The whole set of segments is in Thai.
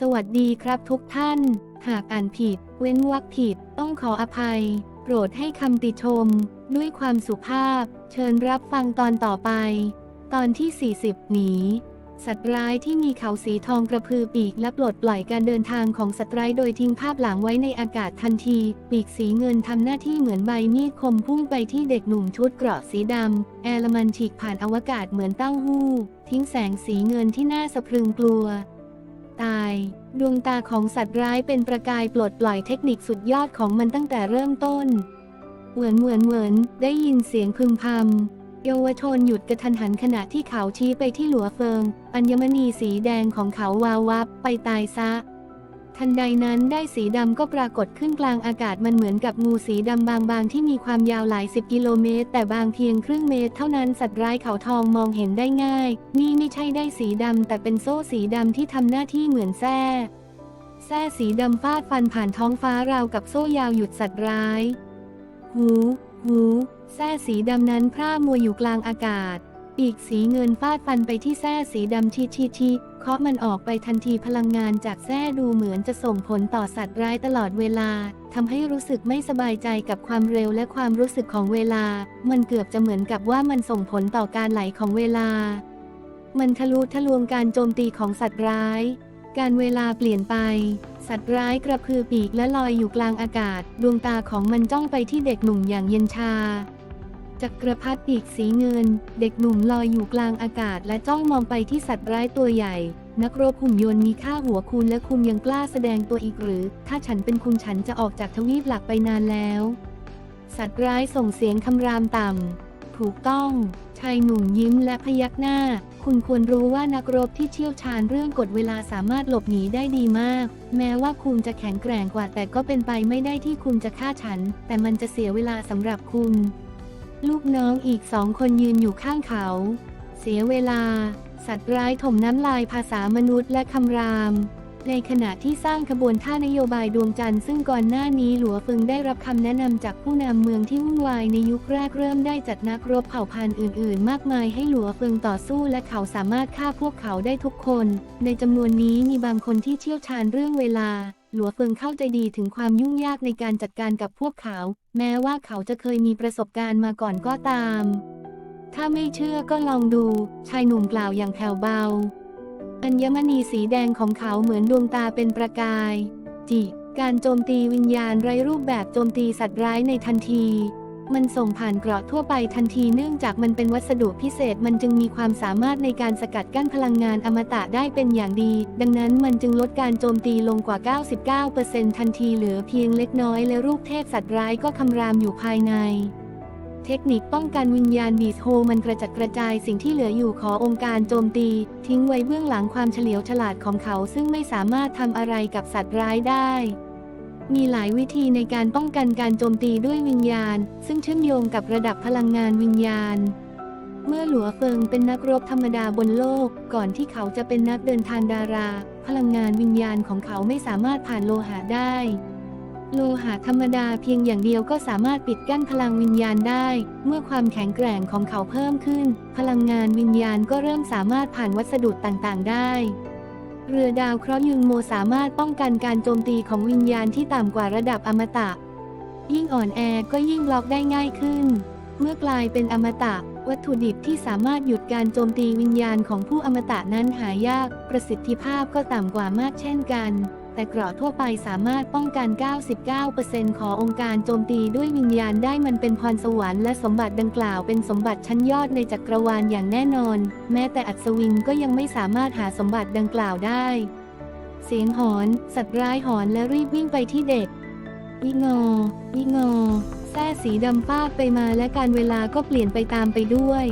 สวัสดีครับทุกท่าน หากอ่านผิด เว้นวรรคผิด ต้องขออภัย โปรดให้คำติชม ด้วยความสุภาพ เชิญรับฟังตอนต่อไป ตอนที่ 40 หนี สัตว์ร้ายที่มีเขาสีทองกระพือปีกและปลดปล่อยการเดินทางของสัตว์ร้ายโดยทิ้งภาพหลังไว้ในอากาศทันที ปีกสีเงินทำหน้าที่เหมือนใบมีดคมพุ่งไปที่เด็กหนุ่มชุดเกราะสีดำแอร์มันฉีกผ่านอวกาศเหมือนเต้าหู้ ทิ้งแสงสีเงินที่น่าสะพรึงกลัว ตาย ดวงตาของสัตว์ร้ายเป็นประกายปลดปล่อยเทคนิคสุดยอดของมันตั้งแต่เริ่มต้น เหมือนเหมือนเหมือนได้ยินเสียงพึมพำเยาวชนหยุดกระทันหันขณะที่เขาชี้ไปที่หลัวเฟิง อัญมณีสีแดงของเขาวาววับไปตายซะ ทันใดนั้นได้สีดำก็ปรากฏขึ้นกลางอากาศมันเหมือนกับงูสีดำบางๆ ที่มีความยาวหลายสิบกิโลเมตร แต่บางเพียงครึ่งเมตร เท่านั้นสัตว์ร้ายเขาทองมองเห็นได้ง่าย นี่ไม่ใช่ได้สีดำแต่เป็นโซ่สีดำที่ทำหน้าที่เหมือนแส้แส้สีดำฟาดฟันผ่านท้องฟ้าราวกับโซ่ยาวหยุดสัตว์ร้าย หู หู แส้สีดำนั้นพร่ามัวอยู่กลางอากาศ ปีกสีเงินฟาดฟันไปที่แส้สีดำชีชีชีเคาะมันออกไปทันทีพลังงานจากแส้ดูเหมือนจะส่งผลต่อสัตว์ร้ายตลอดเวลาทำให้รู้สึกไม่สบายใจกับความเร็วและความรู้สึกของเวลา มันเกือบจะเหมือนกับว่ามันส่งผลต่อการไหลของเวลา มันทะลุทะลวงการโจมตีของสัตว์ร้าย การเวลาเปลี่ยนไป สัตว์ร้ายกระพือปีกและลอยอยู่กลางอากาศ ดวงตาของมันจ้องไปที่เด็กหนุ่มอย่างเย็นชา จักรพรรดิปีกสีเงิน เด็กหนุ่มลอยอยู่กลางอากาศและจ้องมองไปที่สัตว์ร้ายตัวใหญ่ นักรบหุ่นยนต์มีค่าหัวคุณและคุณยังกล้าแสดงตัวอีกหรือ ถ้าฉันเป็นคุณฉันจะออกจากทวีปหลักไปนานแล้ว สัตว์ร้ายส่งเสียงคำรามต่ำ ถูกต้อง ชายหนุ่มยิ้มและพยักหน้า คุณควรรู้ว่านักรบที่เชี่ยวชาญเรื่องกฎเวลาสามารถหลบหนีได้ดีมาก แม้ว่าคุณจะแข็งแกร่งกว่าแต่ก็เป็นไปไม่ได้ที่คุณจะฆ่าฉัน แต่มันจะเสียเวลาสำหรับคุณ ลูกน้องอีกสองคนยืนอยู่ข้างเขา เสียเวลา สัตว์ร้ายถมน้ำลายภาษามนุษย์และคำราม ในขณะที่สร้างขบวนท่านโยบายดวงจันทร์ซึ่งก่อนหน้านี้หลัวฟึงได้รับคำแนะนำจากผู้นำเมืองที่วุ่นวายในยุคแรกเริ่มได้จัดนักรบเผ่าพันธุ์อื่น ๆ มากมายให้หลัวฟึงต่อสู้และเขาสามารถฆ่าพวกเขาได้ทุกคน ในจำนวนนี้มีบางคนที่เชี่ยวชาญเรื่องเวลา หลัวเฟิงเข้าใจดีถึงความยุ่งยากในการจัดการกับพวกเขา แม้ว่าเขาจะเคยมีประสบการณ์มาก่อนก็ตาม ถ้าไม่เชื่อก็ลองดู ชายหนุ่มกล่าวอย่างแผ่วเบา อัญมณีสีแดงของเขาเหมือนดวงตาเป็นประกาย จิ การโจมตีวิญญาณไร้รูปแบบโจมตีสัตว์ร้ายในทันที มันส่งผ่านเกราะทั่วไปทันทีเนื่องจากมันเป็นวัสดุพิเศษมันจึงมีความสามารถในการสกัดกั้นพลังงานอมตะได้เป็นอย่างดี ดังนั้นมันจึงลดการโจมตีลงกว่า 99%ทันทีเหลือเพียงเล็กน้อยและรูปเทพสัตว์ร้ายก็คำรามอยู่ภายในเทคนิคป้องกันวิญญาณบีสโฮมันกระจัดกระจายสิ่งที่เหลืออยู่ขอองค์การโจมตี ทิ้งไว้เบื้องหลังความเฉลียวฉลาดของเขาซึ่งไม่สามารถทำอะไรกับสัตว์ร้ายได้ มีหลายวิธีในการป้องกันการโจมตีด้วยวิญญาณ ซึ่งเชื่อมโยงกับระดับพลังงานวิญญาณ เมื่อหลัวเฟิงเป็นนักรบธรรมดาบนโลก ก่อนที่เขาจะเป็นนักเดินทางดารา พลังงานวิญญาณของเขาไม่สามารถผ่านโลหะได้ โลหะธรรมดาเพียงอย่างเดียวก็สามารถปิดกั้นพลังวิญญาณได้ เมื่อความแข็งแกร่งของเขาเพิ่มขึ้น พลังงานวิญญาณก็เริ่มสามารถผ่านวัสดุต่างๆ ได้ เรือดาวเคราะห์ยุนโมสามารถป้องกันการโจมตีของวิญญาณที่ต่ำกว่าระดับอมตะ ยิ่งอ่อนแอก็ยิ่งบล็อกได้ง่ายขึ้น เมื่อกลายเป็นอมตะ วัตถุดิบที่สามารถหยุดการโจมตีวิญญาณของผู้อมตะนั้นหายาก ประสิทธิภาพก็ต่ำกว่ามากเช่นกัน แต่เกราะทั่วไปสามารถป้องกัน 99%ขององค์การโจมตีด้วยวิญญาณได้มันเป็นพรสวรรค์และสมบัติดังกล่าวเป็นสมบัติชั้นยอดในจักรวาลอย่างแน่นอน แม้แต่อัศวินก็ยังไม่สามารถหาสมบัติดังกล่าวได้ เสียงหอน สัตว์ร้ายหอนและรีบวิ่งไปที่เด็กวิงอวิงอแส้สีดำฟาดไปมาและการเวลาก็เปลี่ยนไปตามไปด้วย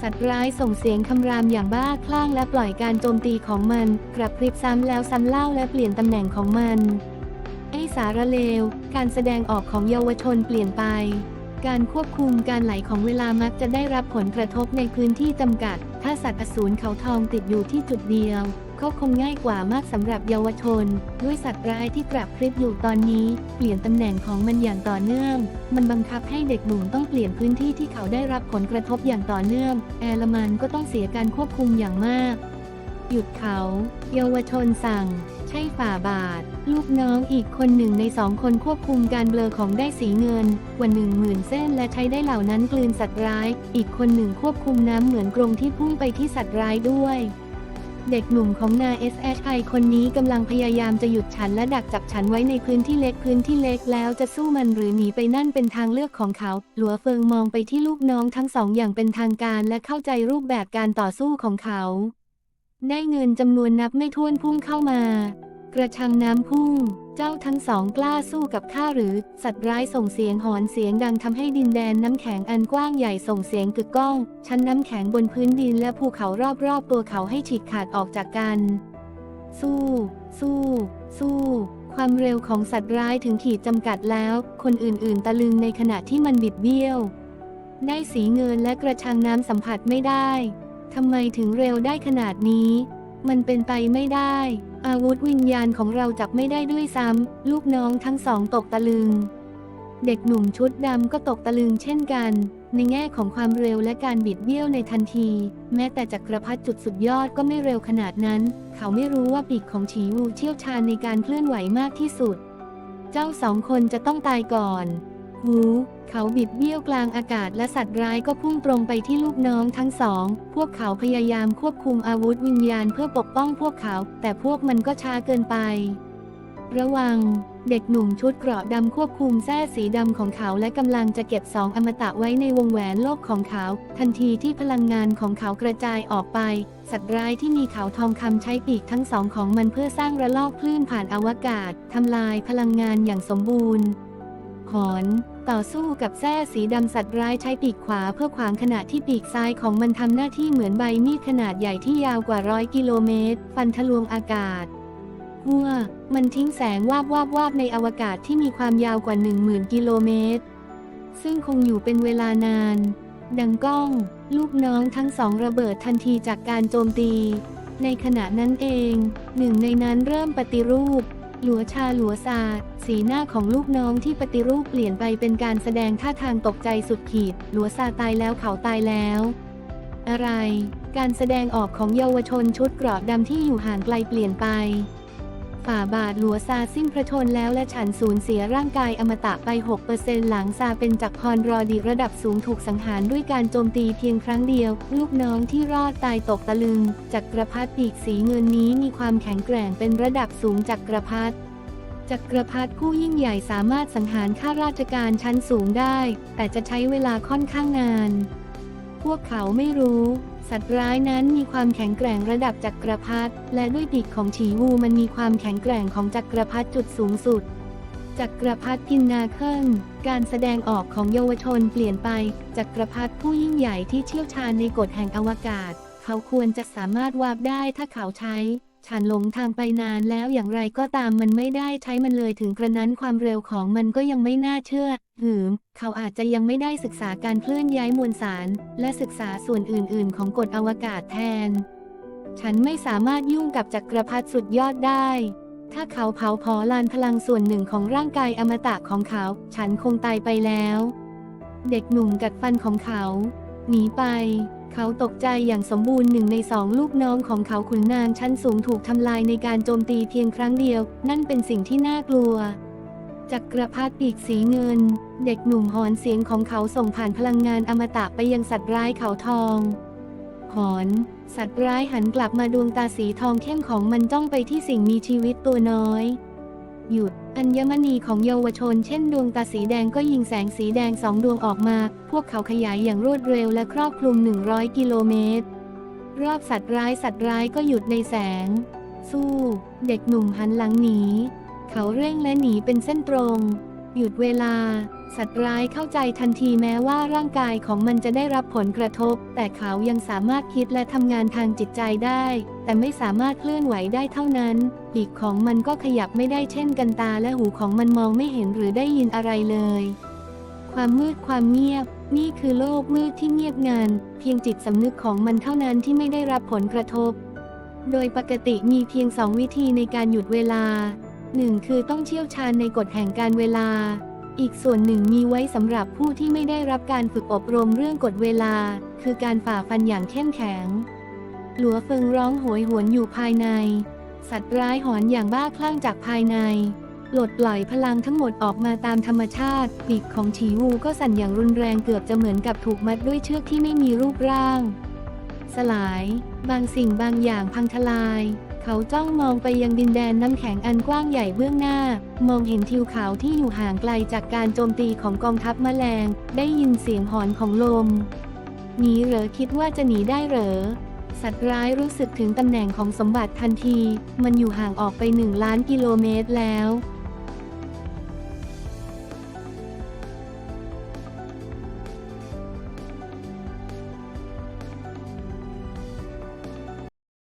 สัตว์ร้ายส่งเสียงคำรามอย่างบ้าคลั่งและปล่อยการโจมตีของมันกลับพริบซ้ำแล้วซ้ำเล่าและเปลี่ยนตำแหน่งของมัน ไอ้สารเลว การแสดงออกของเยาวชนเปลี่ยนไป การควบคุมการไหลของเวลามักจะได้รับผลกระทบในพื้นที่จำกัด ถ้าสัตว์อสูรเขาทองติดอยู่ที่จุดเดียว ก็คงง่ายกว่ามากสำหรับเยาวชน ด้วยสัตว์ร้ายที่กลับพริบอยู่ตอนนี้ เปลี่ยนตำแหน่งของมันอย่างต่อเนื่อง มันบังคับให้เด็กหนุ่มต้องเปลี่ยนพื้นที่ที่เขาได้รับผลกระทบอย่างต่อเนื่อง แอลมันก็ต้องเสียการควบคุมอย่างมาก หยุดเขา เยาวชนสั่ง ใช่ฝ่าบาท ลูกน้องอีกคนหนึ่งในสองคนควบคุมการเบลอของได้สีเงินกว่าหนึ่งหมื่นเส้นและใช้ได้เหล่านั้นกลืนสัตว์ร้าย อีกคนหนึ่งควบคุมน้ำเหมือนกรงที่พุ่งไปที่สัตว์ร้ายด้วย เด็กหนุ่มของนาย SHI คนนี้กำลังพยายามจะหยุดฉันและดักจับฉันไว้ในพื้นที่เล็กพื้นที่เล็กแล้วจะสู้มันหรือหนีไปนั่นเป็นทางเลือกของเขา หลัวเฟิงมองไปที่ลูกน้องทั้งสองอย่างเป็นทางการและเข้าใจรูปแบบการต่อสู้ของเขา ได้เงินจำนวนนับไม่ถ้วนพุ่งเข้ามากระชังน้ำพุ่ง เจ้าทั้งสองกล้าสู้กับข้าหรือ สัตว์ร้ายส่งเสียงหอนเสียงดังทำให้ดินแดนน้ำแข็งอันกว้างใหญ่ส่งเสียงกึกก้อง ชั้นน้ำแข็งบนพื้นดินและภูเขารอบๆ ตัวเขาให้ฉีกขาดออกจากกัน สู้ สู้ สู้ความเร็วของสัตว์ร้ายถึงขีดจำกัดแล้ว คนอื่นๆ ตะลึงในขณะที่มันบิดเบี้ยว ได้สีเงินและกระชังน้ำสัมผัสไม่ได้ ทำไมถึงเร็วได้ขนาดนี้ มันเป็นไปไม่ได้ อาวุธวิญญาณของเราจับไม่ได้ด้วยซ้ำ ลูกน้องทั้งสองตกตะลึง เด็กหนุ่มชุดดำก็ตกตะลึงเช่นกัน ในแง่ของความเร็วและการบิดเบี้ยวในทันที แม้แต่จักรพรรดิจุดสุดยอดก็ไม่เร็วขนาดนั้น เขาไม่รู้ว่าปีกของฉีวูเชี่ยวชาญในการเคลื่อนไหวมากที่สุด เจ้าสองคนจะต้องตายก่อน หูเขาบิดเบี้ยวกลางอากาศและสัตว์ร้ายก็พุ่งตรงไปที่ลูกน้องทั้งสอง พวกเขาพยายามควบคุมอาวุธวิญญาณเพื่อปกป้องพวกเขา แต่พวกมันก็ช้าเกินไป ระวัง เด็กหนุ่มชุดเกราะดำควบคุมแส้สีดำของเขาและกำลังจะเก็บสองอมตะไว้ในวงแหวนโลกของเขา ทันทีที่พลังงานของเขากระจายออกไป สัตว์ร้ายที่มีเขาทองคำใช้ปีกทั้งสองของมันเพื่อสร้างระลอกคลื่นผ่านอวกาศทำลายพลังงานอย่างสมบูรณ์หอน ต่อสู้กับแส้สีดำสัตว์ร้ายใช้ปีกขวาเพื่อขวางขณะที่ปีกซ้ายของมันทำหน้าที่เหมือนใบมีดขนาดใหญ่ที่ยาวกว่าร้อยกิโลเมตร ฟันทะลวงอากาศหัวมันทิ้งแสงวาบวาบวาบในอวกาศที่มีความยาวกว่า10,000กิโลเมตร ซึ่งคงอยู่เป็นเวลานาน ดังก้อง ลูกน้องทั้งสองระเบิดทันทีจากการโจมตี ในขณะนั้นเอง หนึ่งในนั้นเริ่มปฏิรูป หลัวชาหลัวซาสีหน้าของลูกน้องที่ปฏิรูปเปลี่ยนไปเป็นการแสดงท่าทางตกใจสุดขีด หลัวซาตายแล้วเขาตายแล้ว อะไร การแสดงออกของเยาวชนชุดเกราะดำที่อยู่ห่างไกลเปลี่ยนไป ฝ่าบาทหลัวซาสิ้นพระชนแล้วและฉันสูญเสียร่างกายอมตะไป 6%หลังซาเป็นจักรพรรอดีระดับสูงถูกสังหารด้วยการโจมตีเพียงครั้งเดียว ลูกน้องที่รอดตายตกตะลึง จักรพรรดิปีกสีเงินนี้มีความแข็งแกร่งเป็นระดับสูงจักรพรรดิจักรพรรดิผู้ยิ่งใหญ่สามารถสังหารข้าราชการชั้นสูงได้ แต่จะใช้เวลาค่อนข้างนาน พวกเขาไม่รู้ สัตว์ร้ายนั้นมีความแข็งแกร่งระดับจักรพรรดิและด้วยปีกของฉีวูมันมีความแข็งแกร่งของจักรพรรดิจุดสูงสุดจักรพรรดิกินนาเคิลการแสดงออกของเยาวชนเปลี่ยนไป จักรพรรดิผู้ยิ่งใหญ่ที่เชี่ยวชาญในกฎแห่งอวกาศ เขาควรจะสามารถวาบได้ถ้าเขาใช้ ฉันหลงทางไปนานแล้วอย่างไรก็ตามมันไม่ได้ใช้มันเลยถึงกระนั้นความเร็วของมันก็ยังไม่น่าเชื่อหืม เขาอาจจะยังไม่ได้ศึกษาการเคลื่อนย้ายมวลสาร และศึกษาส่วนอื่น ๆ ของกฎอวกาศแทน ฉันไม่สามารถยุ่งกับจักรพรรดิสุดยอดได้ ถ้าเขาเผาผลาญพลังส่วนหนึ่งของร่างกายอมตะของเขา ฉันคงตายไปแล้ว เด็กหนุ่มกัดฟันของเขา หนีไป เขาตกใจอย่างสมบูรณ์หนึ่งในสองลูกน้องของเขาขุนนางชั้นสูงถูกทำลายในการโจมตีเพียงครั้งเดียว นั่นเป็นสิ่งที่น่ากลัวจักรพรรดิปีกสีเงิน เด็กหนุ่มหอนเสียงของเขาส่งผ่านพลังงานอมตะไปยังสัตว์ร้ายเขาทองหอน สัตว์ร้ายหันกลับมาดวงตาสีทองเข้มของมันจ้องไปที่สิ่งมีชีวิตตัวน้อย หยุด อัญมณีของเยาวชนเช่นดวงตาสีแดงก็ยิงแสงสีแดงสองดวงออกมา พวกเขาขยายอย่างรวดเร็วและครอบคลุม 100 กิโลเมตร รอบสัตว์ร้ายสัตว์ร้ายก็หยุดในแสง สู้ เด็กหนุ่มหันหลังหนี เขาเร่งและหนีเป็นเส้นตรง หยุดเวลา สัตว์ร้ายเข้าใจทันทีแม้ว่าร่างกายของมันจะได้รับผลกระทบ แต่เขายังสามารถคิดและทำงานทางจิตใจได้ แต่ไม่สามารถเคลื่อนไหวได้เท่านั้นปีกของมันก็ขยับไม่ได้เช่นกันตาและหูของมันมองไม่เห็นหรือได้ยินอะไรเลย ความมืดความเงียบ นี่คือโลกมืดที่เงียบงันเพียงจิตสำนึกของมันเท่านั้นที่ไม่ได้รับผลกระทบ โดยปกติมีเพียงสองวิธีในการหยุดเวลาหนึ่งคือต้องเชี่ยวชาญในกฎแห่งการเวลา อีกส่วนหนึ่งมีไว้สำหรับผู้ที่ไม่ได้รับการฝึกอบรมเรื่องกฎเวลา คือการฝ่าฟันอย่างเข้มแข็ง หลัวเฟิงร้องโหยหวนอยู่ภายใน สัตว์ร้ายหอนอย่างบ้าคลั่งจากภายในปลดปล่อยพลังทั้งหมดออกมาตามธรรมชาติ ปีกของฉีวูก็สั่นอย่างรุนแรงเกือบจะเหมือนกับถูกมัดด้วยเชือกที่ไม่มีรูปร่าง สลาย บางสิ่งบางอย่างพังทลาย เขาจ้องมองไปยังดินแดนน้ำแข็งอันกว้างใหญ่เบื้องหน้า มองเห็นทิวเขาที่อยู่ห่างไกลจากการโจมตีของกองทัพแมลง ได้ยินเสียงหอนของลม หนีเหรอคิดว่าจะหนีได้เหรอ สัตว์ร้ายรู้สึกถึงตำแหน่งของสมบัติทันที มันอยู่ห่างออกไปหนึ่งล้านกิโลเมตรแล้ว